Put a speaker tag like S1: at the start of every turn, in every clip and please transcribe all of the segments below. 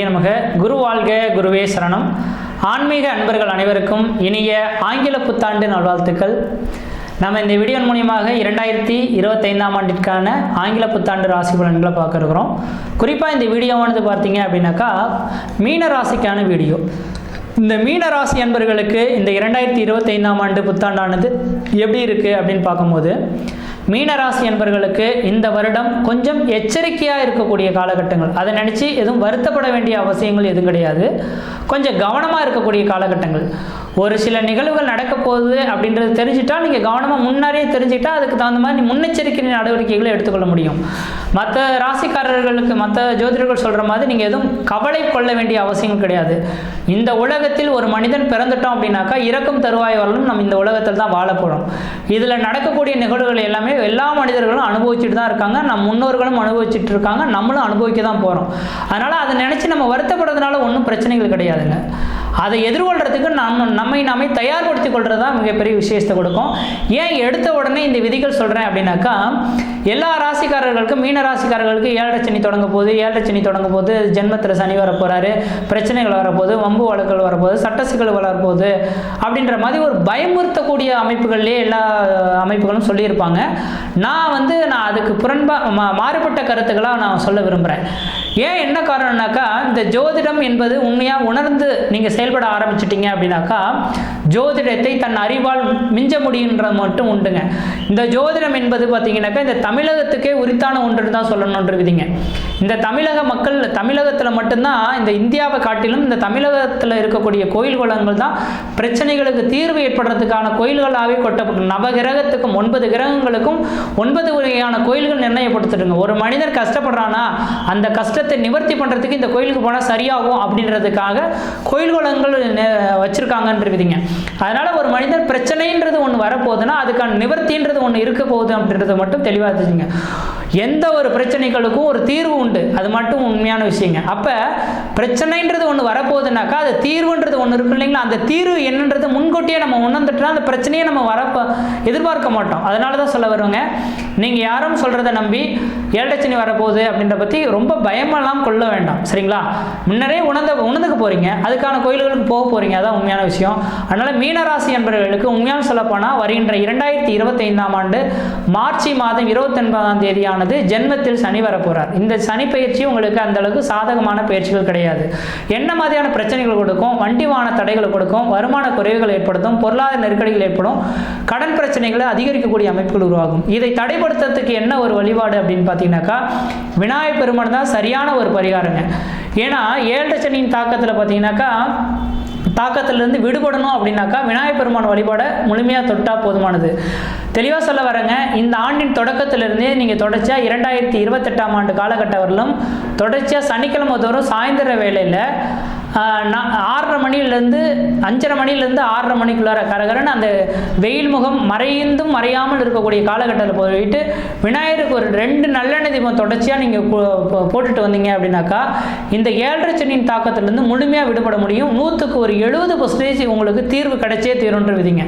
S1: சிவாய நமக. குரு வாழ்க குருவே சரணம். ஆன்மீக அன்பர்கள் அனைவருக்கும் இனிய ஆங்கில புத்தாண்டு நல்வாழ்த்துக்கள். நம்ம இந்த வீடியோ மூலியமாக இரண்டாயிரத்தி இருபத்தைந்தாம் ஆண்டிற்கான ஆங்கில புத்தாண்டு ராசி பலன்களை பார்க்க இருக்கிறோம். குறிப்பாக இந்த வீடியோவானது பார்த்தீங்க அப்படின்னாக்கா மீன ராசிக்கான வீடியோ. இந்த மீன ராசி அன்பர்களுக்கு இந்த இரண்டாயிரத்தி இருபத்தைந்தாம் ஆண்டு புத்தாண்டானது எப்படி இருக்குது அப்படின்னு பார்க்கும்போது மீனராசி என்பர்களுக்கு இந்த வருடம் கொஞ்சம் எச்சரிக்கையாக இருக்கக்கூடிய காலகட்டங்கள். அதை நினச்சி எதுவும் வருத்தப்பட வேண்டிய அவசியங்கள் எதுவும் கிடையாது. கொஞ்சம் கவனமாக இருக்கக்கூடிய காலகட்டங்கள். ஒரு சில நிகழ்வுகள் நடக்க போகுது அப்படின்றது தெரிஞ்சிட்டா நீங்கள் கவனமாக முன்னாடியே தெரிஞ்சுட்டா அதுக்கு தகுந்த மாதிரி முன்னெச்சரிக்கை நடவடிக்கைகளை எடுத்துக்கொள்ள முடியும். மற்ற ராசிக்காரர்களுக்கு மற்ற ஜோதிடர்கள் சொல்கிற மாதிரி நீங்கள் எதுவும் கவலை கொள்ள வேண்டிய அவசியம் கிடையாது. இந்த உலகத்தில் ஒரு மனிதன் பிறந்துட்டோம் அப்படின்னாக்கா இறக்கும் தருவாய் வரலும் நம்ம இந்த உலகத்தில் தான் வாழ போகிறோம் இதில் நடக்கக்கூடிய நிகழ்வுகள் எல்லாமே எல்லா மனிதர்களும் அனுபவிச்சுட்டு தான் இருக்காங்க. நம் முன்னோர்களும் அனுபவிச்சுட்டு இருக்காங்க. நம்மளும் அனுபவிக்க தான் போகிறோம் அதனால் அதை நினச்சி நம்ம வருத்தப்படுறதுனால ஒன்றும் பிரச்சனைகள் கிடையாதுங்க. அதை எதிர்கொள்கிறதுக்கு நம்ம நம்மை நாமே தயார்படுத்திக் கொள்வது தான் மிகப்பெரிய விசேஷத்தை கொடுக்கும். ஏன் எடுத்த உடனே இந்த விதிகள் சொல்கிறேன் அப்படின்னாக்கா எல்லா ராசிக்காரர்களுக்கும் மீன ராசிக்காரர்களுக்கு ஏழரை சனி தொடங்க போது ஏழரை சனி தொடங்க போது ஜென்மத்தில் சனி வர போகிறாரு பிரச்சனைகள் வரப்போகுது. வம்பு வழக்குகள் வரப்போகுது. சட்ட சிக்கல் வளரப்போகுது அப்படின்ற மாதிரி ஒரு பயமுறுத்தக்கூடிய அமைப்புகள்லேயே எல்லா அமைப்புகளும் சொல்லியிருப்பாங்க. நான் வந்து நான் அதுக்கு புறன்பா மா- மாறுபட்ட கருத்துக்களாக நான் சொல்ல விரும்புகிறேன் ஏன் என்ன காரணம்னாக்கா இந்த ஜோதிடம் என்பது உண்மையாக உணர்ந்து நீங்கள் செயல்பட ஆரம்பிச்சிட்டீங்க அப்படின்னாக்கா ஜோதிடத்தை தன் அறிவால் மிஞ்ச முடியுன்றது மட்டும் உண்டுங்க. இந்த ஜோதிடம் என்பது பார்த்தீங்கன்னாக்கா இந்த தமிழகத்துக்கே உரித்தான ஒன்று தான் சொல்லணுன்ற விதிங்க இந்த தமிழக மக்கள் தமிழகத்தில் மட்டும்தான் இந்த இந்தியாவை காட்டிலும் இந்த தமிழகத்தில் இருக்கக்கூடிய கோயில் குளங்கள் தான் பிரச்சனைகளுக்கு தீர்வு ஏற்படுறதுக்கான கோயில்களாகவே கொட்டப்படும் நவகிரகத்துக்கும் ஒன்பது கிரகங்களுக்கும் ஒன்பது வகையான கோயில்கள் நிர்ணயப்படுத்திடுங்க ஒரு மனிதர் கஷ்டப்படுறானா அந்த கஷ்டத்தை நிவர்த்தி பண்ணுறதுக்கு இந்த கோயிலுக்கு போனால் சரியாகும் அப்படின்றதுக்காக கோயில் குளங்கள் வச்சுருக்காங்கன்ற விதிங்க அதனால் ஒரு மனிதர் பிரச்சனைன்றது ஒன்று வரப்போகுதுன்னா அதுக்கான நிவர்த்தின்றது ஒன்று இருக்க போகுது அப்படின்றத மட்டும் தெளிவாக தெரிஞ்சுங்க. எந்த ஒரு பிரச்சனைகளுக்கும் ஒரு தீர்வு உண்டு. அது மட்டும் உண்மையான விஷயங்க. அப்போ பிரச்சனைன்றது ஒன்று வரப்போகுதுனாக்கா அது தீர்வுன்றது ஒன்று இருக்கு இல்லைங்களா? அந்த தீர்வு என்னன்றது முன்கூட்டியே நம்ம உணர்ந்துட்டோம்னா அந்த பிரச்சனையை நம்ம வரப்போ எதிர்பார்க்க மாட்டோம். அதனால தான் சொல்ல வருவாங்க. நீங்கள் யாரும் சொல்கிறத நம்பி ஏழச்சனி வரப்போகுது அப்படின்ற பற்றி ரொம்ப பயமெல்லாம் கொள்ள வேண்டாம். சரிங்களா? முன்னரே உணர்ந்த உணர்ந்துக்க போகிறீங்க அதுக்கான கோயில்களுக்கு போக போகிறீங்க அதான் உண்மையான விஷயம். அதனால் மீனராசி என்பவர்களுக்கு உண்மையான சொல்லப்போனால் வருகின்ற இரண்டாயிரத்தி இருபத்தைந்தாம் ஆண்டு மார்ச் மாதம் இருபத்தொன்பதாம் தேதியானது ஜென்மத்தில் சனி வரப்போகிறார் இந்த சனி பயிற்சி உங்களுக்கு அந்த அளவுக்கு சாதகமான பயிற்சிகள் கிடையாது. என்ன மாதிரியான பிரச்சனைகள் கொடுக்கும்? வண்டி வாகன தடைகளை கொடுக்கும். வருமான குறைவுகள் ஏற்படுத்தும். பொருளாதார நெருக்கடிகள் ஏற்படும். கடன் பிரச்சனைகளை அதிகரிக்கக்கூடிய அமைப்புகள் உருவாகும். இதை தடைப்படுத்துறதுக்கு என்ன ஒரு வழிபாடு அப்படின்னு பார்த்தீங்கன்னாக்கா விநாயகர் பெருமான் தான் சரியான ஒரு பரிகாரங்க. ஏன்னா ஏழரை சனியின் தாக்கத்தில் பார்த்தீங்கன்னாக்கா தாக்கத்திலிருந்து விடுபடணும் அப்படின்னாக்கா விநாயகர் பெருமான் வழிபாடை முழுமையாக தொட்டால் போதுமானது. தெளிவாக சொல்ல வரேங்க இந்த ஆண்டின் தொடக்கத்திலிருந்தே நீங்கள் தொடர்ச்சியாக இரண்டாயிரத்தி இருபத்தெட்டாம் ஆண்டு காலகட்டம் வரலும் தொடர்ச்சியாக சனிக்கிழமை தோறும் சாயந்தர வேளையில் ஆறரை மணிலேருந்து அஞ்சரை மணிலேருந்து ஆறரை மணிக்குள்ளார கரகரன்னு அந்த வெயில் முகம் மறைந்தும் மறையாமல் இருக்கக்கூடிய காலகட்டத்தில் போயிட்டு விநாயகருக்கு ஒரு ரெண்டு நல்லெண்ணெய் தீபம் தொடர்ச்சியாக நீங்கள் போட்டுட்டு வந்தீங்க அப்படின்னாக்கா இந்த ஏழரை சனியின் தாக்கத்திலிருந்து முழுமையாக விடுபட முடியும். நூற்றுக்கு ஒரு எழுபது பர்சன்டேஜ் உங்களுக்கு தீர்வு கிடைச்சே தீரும்ன்ற விதிங்க.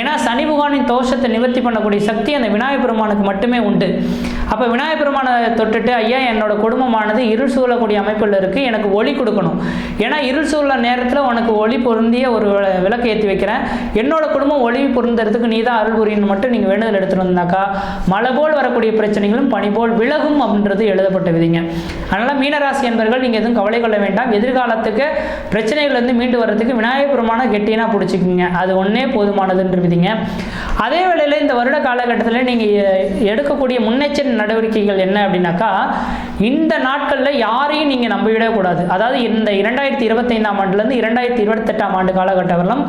S1: ஏன்னா சனி பகவானின் தோஷத்தை நிவர்த்தி பண்ணக்கூடிய சக்தி அந்த விநாயகர் பெருமானுக்கு மட்டுமே உண்டு. அப்போ விநாயகர் பெருமானை தொட்டுட்டு ஐயா என்னோட குடும்பமானது இருள் சூழக்கூடிய அமைப்பில் இருக்குது எனக்கு ஒளி கொடுக்கணும். ஏன்னா இருள் சூழல நேரத்தில் அவனுக்கு ஒளி பொருந்திய ஒரு விளக்கு ஏற்றி வைக்கிறேன். என்னோட குடும்பம் ஒளி பொருந்துறதுக்கு நீ தான் அருள் புரியணும் மட்டும் நீங்கள் வேண்டுதல் எடுத்துகிட்டு வந்தாக்கா மழை போல் வரக்கூடிய பிரச்சனைகளும் பனி போல் விலகும் அப்படின்றது எழுதப்பட்ட விதிங்க. அதனால் மீனராசி என்பர்கள் நீங்கள் எதுவும் கவலை கொள்ள வேண்டாம். எதிர்காலத்துக்கு பிரச்சனைகள் வந்து மீண்டு வர்றதுக்கு விநாயகர் பெருமான கெட்டினா பிடிச்சிக்கிங்க. அது ஒன்றே போதுமானதுன்ற விதிங்க. அதே வேளையில் இந்த வருட காலகட்டத்தில் நீங்கள் எடுக்கக்கூடிய முன்னெச்சரிக்கை நடவடிக்கைகள் என்ன அப்படின்னாக்கா இந்த நாட்களில் யாரையும் நீங்கள் நம்பிவிடக்கூடாது. அதாவது இந்த இரண்டாயிரத்தி இருபத்தைந்தாம் ஆண்டுலேருந்து இரண்டாயிரத்தி இருபத்தெட்டாம் ஆண்டு காலகட்டம்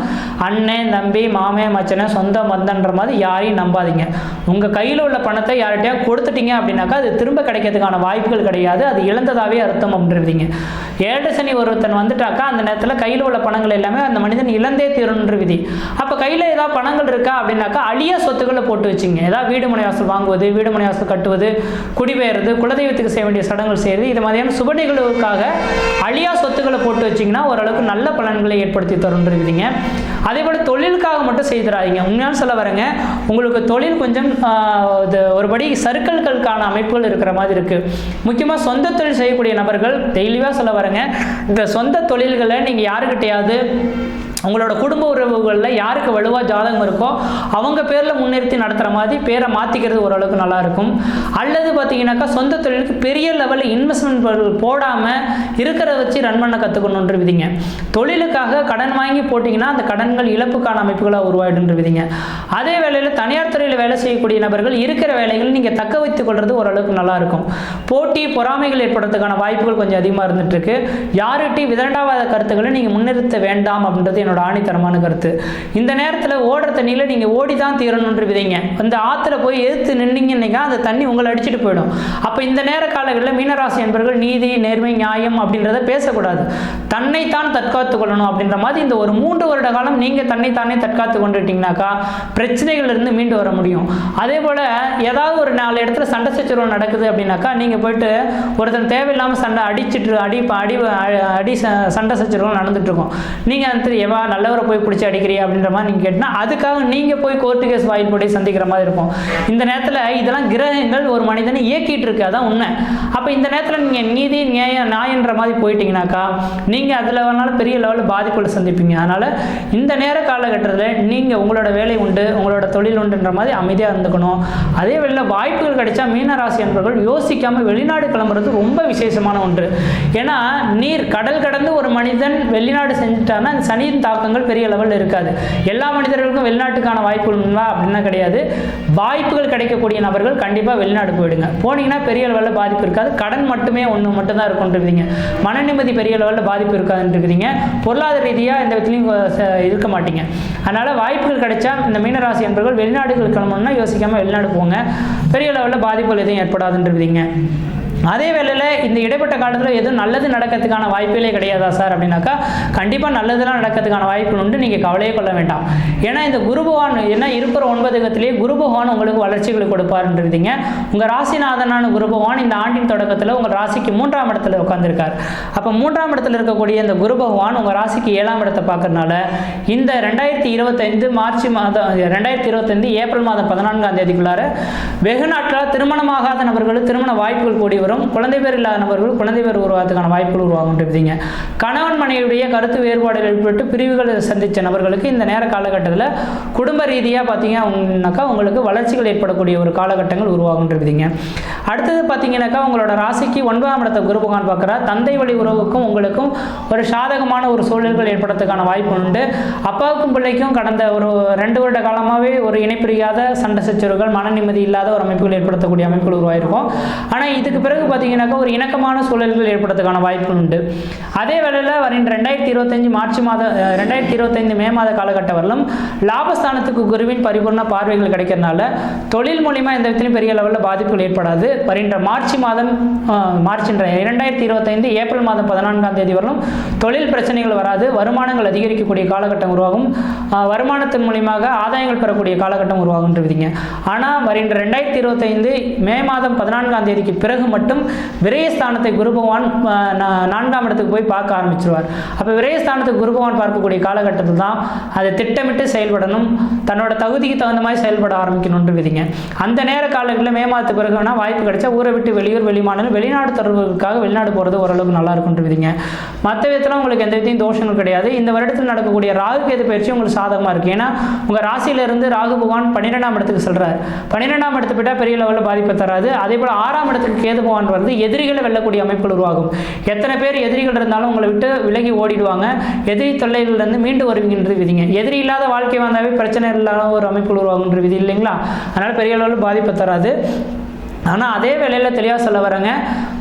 S1: அண்ணன் தம்பி மாமே மச்சனை சொந்த மந்தன்ற மாதிரி யாரையும் நம்பாதீங்க. உங்கள் கையில் உள்ள பணத்தை யார்கிட்டயா கொடுத்துட்டீங்க அப்படின்னாக்கா அது திரும்ப கிடைக்கிறதுக்கான வாய்ப்புகள் கிடையாது. அது இழந்ததாகவே அர்த்தம் அப்படின்றீங்க. ஏழு சனி ஒருத்தன் வந்துட்டாக்கா அந்த நேரத்தில் கையில் உள்ள பணங்கள் எல்லாமே அந்த மனிதன் இழந்தே தீரணுன்ற விதி. அப்போ கையில் ஏதாவது பணங்கள் இருக்கா அப்படின்னாக்கா அழிய சொத்துக்களை போட்டு வச்சுங்க. ஏதாவது வீடு மனை வாசல் வாங்குவது வீடு மனை வாசல் கட்டுவது குடிபெயர்றது குலதெய்வத்துக்கு செய்ய வேண்டிய சடங்குகள் செய்கிறது இது மாதிரியான சுப நிகழ்வுக்காக அழியா சொத்துக்களை போட்டு போட்டு வச்சிங்கன்னா ஓரளவுக்கு நல்ல பலன்களை ஏற்படுத்தி தருன்றிருக்குதுங்க அதே போல் தொழிலுக்காக மட்டும் செய்திடாதீங்க. உண்மையான சொல்ல வரேங்க. உங்களுக்கு தொழில் கொஞ்சம் இது ஒருபடி சர்க்கிள்களுக்கான அமைப்புகள் இருக்கிற மாதிரி இருக்குது முக்கியமாக சொந்த தொழில் செய்யக்கூடிய நபர்கள் தெளிவாக சொல்ல வரேங்க. இந்த சொந்த தொழில்களை நீங்கள் யாருக்கிட்டையாவது உங்களோட குடும்ப உறவுகளில் யாருக்கு வலுவாக ஜாதகம் இருக்கோ அவங்க பேரில் முன்னிறுத்தி நடத்துகிற மாதிரி பேரை மாற்றிக்கிறது ஓரளவுக்கு நல்லாயிருக்கும் அல்லது பார்த்தீங்கன்னாக்கா சொந்த தொழிலுக்கு பெரிய லெவலில் இன்வெஸ்ட்மெண்ட் போடாமல் இருக்கிறத வச்சு ரன் பண்ண கற்றுக்கணுன்ற விதிங்க. தொழிலுக்காக கடன் வாங்கி போட்டிங்கன்னா அந்த கடன்கள் இழப்புக்கான அமைப்புகளாக உருவாயிடுன்ற விதிங்க. அதே வேளையில் தனியார் துறையில் வேலை செய்யக்கூடிய நபர்கள் இருக்கிற வேலைகள் நீங்கள் தக்க வைத்துக் கொள்வது ஓரளவுக்கு நல்லாயிருக்கும் போட்டி பொறாமைகள் ஏற்படுறதுக்கான வாய்ப்புகள் கொஞ்சம் அதிகமாக இருந்துட்டு யார்கிட்டையும் விதண்டாவாத கருத்துக்களை நீங்கள் முன்னிறுத்த வேண்டாம் அப்படின்றது என்னோட ஆணித்தரமான கருத்து. இந்த நேரத்தில் ஓடுற தண்ணியில் நீங்கள் ஓடி தான் தீரணுன்ற விதைங்க அந்த ஆற்றுல போய் எதிர்த்து நின்னீங்கன்னா அந்த தண்ணி உங்களை அடிச்சுட்டு போயிடும். அப்போ இந்த நேர காலங்களில் மீனராசி என்பவர்கள் நீதி நேர்மை நியாயம் அப்படின்றத பேசக்கூடாது. தன்னைத்தான் தற்காத்து கொள்ளணும் அப்படின்ற மாதிரி இந்த ஒரு மூன்று வருட காலம் நீங்கள் தன்னைத்தானே தற்காத்து கொண்டுட்டீங்கனாக்கா பிரச்சனைகள் இருந்து மீண்டு வர முடியும். அதே போல் ஏதாவது ஒரு நாலு இடத்துல சண்டை சச்சரவு நடக்குது அப்படின்னாக்கா நீங்கள் போயிட்டு ஒருத்தன் தேவையில்லாமல் சண்டை அடிச்சிட்டு அடி அடி அடி ச- சண்டை சச்சரவு நடந்துட்டு இருக்கும். நீங்கள் அந்த எவா நல்லவரை போய் பிடிச்சி அடிக்கிறியா அப்படின்ற மாதிரி நீங்கள் கேட்டினா அதுக்காக நீங்கள் போய் கோர்ட்டு கேஸ் வாயில் போய் சந்திக்கிற மாதிரி இருக்கும். இந்த நேரத்தில் இதெல்லாம் கிரகங்கள் ஒரு மனிதனை இயக்கிட்டு இருக்கு அதான் உண்மை. அப்போ இந்த நேரத்தில் நீங்கள் நீதி நியாயம் நியாயன்ற மாதிரி போயிட்டீங்கனாக்கா நீங்கள் அதில் வேணாலும் பெரிய லெவலில் பாதிப்புகளை சந்திப்பீங்க. அதனால் இந்த நேர காலகட்டத்தில் நீங்கள் உங்களோட வேலை உண்டு உங்களோட தொழில் உண்டுன்ற மாதிரி அமைதியாக இருந்துக்கணும். அதே வேளையில் வாய்ப்புகள் கிடைச்சா மீனராசி என்பவர்கள் யோசிக்காமல் வெளிநாடு கிளம்புறது ரொம்ப விசேஷமான ஒன்று. ஏன்னா நீர் கடல் கடந்து ஒரு மனிதன் வெளிநாடு செஞ்சுட்டான்னா அந்த சனியின் தாக்கங்கள் பெரிய லெவலில் இருக்காது. எல்லா மனிதர்களுக்கும் வெளிநாட்டுக்கான வாய்ப்புகள் அப்படின்னா கிடையாது. வாய்ப்புகள் கிடைக்கக்கூடிய நபர்கள் கண்டிப்பாக வெளிநாடு போயிடுங்க. போனீங்கன்னா பெரிய லெவலில் பாதிப்பு இருக்காது. கடன் மட்டுமே ஒன்று மட்டும்தான் இருக்குன்றீங்க மன நிம்மதி பெரிய லெவலில் பாதிப்பு இருக்காதுன்றிருக்கிறீங்க பொருளாதார ரீதியாக எந்த விதத்துலையும் இருக்க மாட்டீங்க. அதனால் வாய்ப்புகள் கிடைச்சா இந்த மீனராசி என்பவர்கள் வெளிநாடுகள் கிளம்பணும்னா யோசிக்காமல் வெளிநாடு போங்க. பெரிய லெவலில் பாதிப்புகள் எதுவும் ஏற்படாதுன்றிருந்தீங்க அதே வேளையில் இந்த இடைப்பட்ட காலத்தில் எதுவும் நல்லது நடக்கிறதுக்கான வாய்ப்புகளே கிடையாதா சார் அப்படின்னாக்கா கண்டிப்பாக நல்லதெல்லாம் நடக்கிறதுக்கான வாய்ப்புகள் உண்டு. நீங்கள் கவலையே கொள்ள வேண்டாம். ஏன்னா இந்த குரு பகவான் என்ன இருக்கிற ஒன்பது கத்திலேயே குரு பகவான் உங்களுக்கு வளர்ச்சிகளை கொடுப்பாருன்றீங்க உங்கள் ராசிநாதனான குரு பகவான் இந்த ஆண்டின் தொடக்கத்தில் உங்கள் ராசிக்கு மூன்றாம் இடத்துல உட்காந்துருக்கார் அப்போ மூன்றாம் இடத்துல இருக்கக்கூடிய இந்த குரு பகவான் உங்கள் ராசிக்கு ஏழாம் இடத்தை பார்க்கறனால இந்த ரெண்டாயிரத்தி இருபத்தைந்து மார்ச் மாதம் ரெண்டாயிரத்தி இருபத்தைந்து ஏப்ரல் மாதம் பதினான்காம் தேதிக்குள்ளார வெகு நாட்களாக திருமணமாகாத நபர்கள் திருமண வாய்ப்புகள் கூடி வரும். குழந்தை பேர் இல்லாத நபர்கள் குழந்தை பேர் உருவாகிறதுக்கான வாய்ப்புகள் உருவாகுன்றீங்க கணவன் மனைவியுடைய கருத்து வேறுபாடுகள் ஏற்பட்டு பிரிவுகள் சந்தித்த நபர்களுக்கு இந்த நேர காலகட்டத்தில் குடும்ப ரீதியாக பார்த்தீங்கன்னாக்கா உங்களுக்கு வளர்ச்சிகள் ஏற்படக்கூடிய ஒரு காலகட்டங்கள் உருவாகுன்றீங்க அடுத்தது பார்த்தீங்கன்னாக்கா உங்களோட ராசிக்கு ஒன்பதாம் இடத்தை குரு பகவான் தந்தை வழி உறவுக்கும் உங்களுக்கும் ஒரு சாதகமான ஒரு சூழல்கள் ஏற்படுறதுக்கான வாய்ப்பு உண்டு. அப்பாவுக்கும் பிள்ளைக்கும் கடந்த ஒரு ரெண்டு வருட காலமாகவே ஒரு இணைப்பிரியாத சண்டை சச்சரவுகள் மன நிம்மதி இல்லாத ஒரு அமைப்புகள் ஏற்படுத்தக்கூடிய அமைப்புகள் உருவாயிருக்கும். ஆனால் இதுக்கு பிறகு பார்த்தீங்கன்னாக்கா ஒரு இணக்கமான சூழல்கள் ஏற்படுறதுக்கான வாய்ப்புகள் உண்டு. அதே வேளையில் வருகின்ற ரெண்டாயிரத்தி இருபத்தஞ்சு மார்ச் மாத ரெண்டாயிரத்தி இருபத்தைந்து மே மாத காலகட்டம் வரலும் லாபஸ்தானத்துக்கு குருவின் பரிபூர்ண பார்வைகள் கிடைக்கிறதுனால தொழில் மூலிமா எந்த விதத்திலும் பெரிய லெவலில் பாதிப்புகள் ஏற்படாது. வருகின்ற மார்ச் மாதம் மார்ச் இரண்டாயிரத்தி இருபத்தைந்து ஏப்ரல் மாதம் பதினான்காம் தேதி வரலும் தொழில் பிரச்சனைகள் வராது வருமானங்கள் அதிகரிக்கக்கூடிய காலகட்டம் உருவாகும். வருமானத்தின் மூலியமாக ஆதாயங்கள் பெறக்கூடிய காலகட்டம் உருவாகுன்றதுங்க ஆனால் வருகின்ற ரெண்டாயிரத்தி இருபத்தைந்து மே மாதம் பதினான்காம் தேதிக்கு பிறகு மட்டும் விரயஸ்தானத்தை குரு பகவான் நான்காம் இடத்துக்கு போய் பார்க்க ஆரம்பிச்சிருவார். அப்போ விரயஸ்தானத்துக்கு குரு பகவான் பார்க்கக்கூடிய காலகட்டத்தில் தான் அதை திட்டமிட்டு செயல்படணும் தன்னோட தகுதிக்கு தகுந்த மாதிரி செயல்பட ஆரம்பிக்கணும்னு விதிங்க. அந்த நேர காலங்களில் மே மாதத்துக்கு பிறகு வேணால் வாய்ப்பு கிடைச்சா ஊரை விட்டு வெளியூர் வெளிமாநிலம் வெளிநாடு தொடர்புக்காக வெளிநாடு போகிறது ஓரளவுக்கு நல்லா இருக்கும்னு விதிங்க. மற்ற விதத்தில் உங்களுக்கு எந்த விதத்தையும் தோஷங்கள் கிடையாது. இந்த வருடத்தில் நடக்கக்கூடிய ராகு கேது பயிற்சி உங்களுக்கு சாதகமாக இருக்குது ஏன்னா உங்கள் ராசியிலிருந்து ராகு பகவான் பன்னிரெண்டாம் இடத்துக்கு செல்றாரு. பன்னிரெண்டாம் இடத்து போயிட்டால் பெரிய லெவலில் பாதிப்பை தராது. அதே போல் ஆறாம் இடத்துக்கு கேது பகவான் வந்து எதிரிகளை வெல்லக்கூடிய அமைப்புகள் உருவாகும். எத்தனை பேர் எதிரிகள் இருந்தாலும் உங்களை விட்டு விலகி ஓடிடுவாங்க. எதிரி தொல்லைகள்லேருந்து மீண்டு வருவீங்கன்றது விதிங்க. எதிரி இல்லாத வாழ்க்கை வந்தாவே பிரச்சனை இல்லாத ஒரு அமைப்புகள் உருவாகுன்ற விதி இல்லைங்களா? அதனால் பெரிய அளவில் பாதிப்பை தராது. ஆனால் அதே வேளையில் தெளிவாக சொல்ல வரேங்க.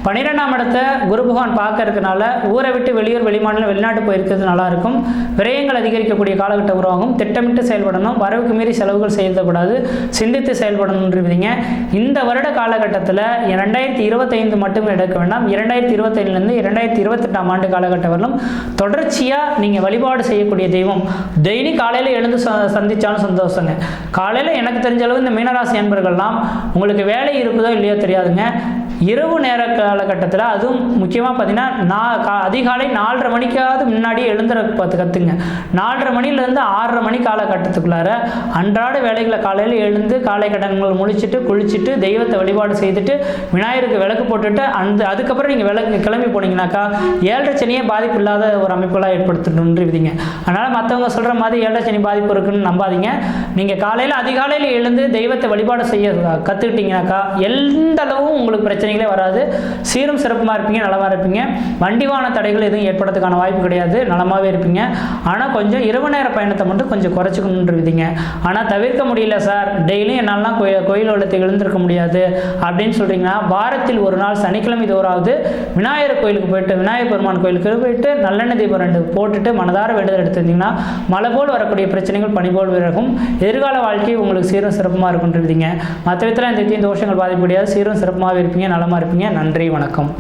S1: பன்னிரெண்டாம் இடத்தை குரு பகவான் பார்க்க ஊரை விட்டு வெளியூர் வெளிமாநிலம் வெளிநாட்டு போயிருக்கிறது நல்லாயிருக்கும் விரயங்கள் அதிகரிக்கக்கூடிய காலகட்டம் உருவாகும். திட்டமிட்டு செயல்படணும். வரவுக்கு மீறி செலவுகள் செய்யக்கூடாது. சிந்தித்து செயல்படணுன்றீங்க இந்த வருட காலகட்டத்தில் ரெண்டாயிரத்தி இருபத்தைந்து மட்டும் எடுக்க வேண்டாம். இரண்டாயிரத்தி இருபத்தைந்துலேருந்து இரண்டாயிரத்தி இருபத்தெட்டாம் ஆண்டு காலகட்டம் வரலும் தொடர்ச்சியாக நீங்கள் வழிபாடு செய்யக்கூடிய தெய்வம். டெய்லி காலையில் எழுந்து ச- சந்தோஷங்க. காலையில் எனக்கு தெரிஞ்ச அளவு இந்த மீனராசி அன்பர்கள்லாம் உங்களுக்கு வேலை இருக்குதோ இல்லையோ தெரியாதுங்க. இரவு நேர காலகட்டத்தில் அதுவும் முக்கியமாக பார்த்தீங்கன்னா நான் கா அதிகாலை நாலரை மணிக்காவது முன்னாடி எழுந்துற பார்த்து கற்றுங்க நாலரை மணிலேருந்து ஆறரை மணி காலகட்டத்துக்குள்ளார அன்றாட வேலைகளை காலையில் எழுந்து காலை கடன்கள் முடிச்சிட்டு குளிச்சுட்டு தெய்வத்தை வழிபாடு செய்துட்டு விநாயகருக்கு விளக்கு போட்டுட்டு அந்த அதுக்கப்புறம் நீங்கள் விளக்கு கிளம்பி போனீங்கன்னாக்கா ஏழரை சனியே பாதிப்பு இல்லாத ஒரு அமைப்புகளாக ஏற்படுத்தணுன்றீங்க அதனால் மற்றவங்க சொல்கிற மாதிரி ஏழரை சனி பாதிப்பு இருக்குன்னு நம்பாதீங்க. நீங்கள் காலையில் அதிகாலையில் எழுந்து தெய்வத்தை வழிபாடு செய்ய கற்றுக்கிட்டீங்கனாக்கா எந்த அளவும் உங்களுக்கு பிரச்சனைகளே வராது. சீரும் சிறப்புமாக இருப்பீங்க நலமாக இருப்பீங்க. வண்டிவான தடைகள் எதுவும் ஏற்படுறதுக்கான வாய்ப்பு கிடையாது நலமாகவே இருப்பீங்க. ஆனால் கொஞ்சம் இரவு நேர பயணத்தை மட்டும் கொஞ்சம் குறைச்சிக்கணுன்றீங்க ஆனால் தவிர்க்க முடியல சார். டெய்லியும் என்னாலலாம் கோயில் கோயில் உள்ளத்தை எழுந்திருக்க முடியாது அப்படின்னு சொல்கிறீங்கன்னா வாரத்தில் ஒரு நாள் சனிக்கிழமை தோறாவது விநாயகர் கோயிலுக்கு போயிட்டு விநாயகர் பெருமான் கோயிலுக்கு போயிட்டு நல்லெண்ணெய் தீபம் ரெண்டு போட்டுட்டு மனதார வேண்டுதல் எடுத்திருந்தீங்கன்னா மழை போல் வரக்கூடிய பிரச்சனைகள் பனி போல் விலகும். எதிர்கால வாழ்க்கை உங்களுக்கு சீரும் சிறப்புமாக இருக்குன்றீங்க மற்ற விதத்தில் இந்த தீ தோஷங்கள் பாதிப்பு கிடையாது சீரும் சிறப்பாக இருப்பீங்க நலமாக இருப்பீங்க. நன்றி வணக்கம்.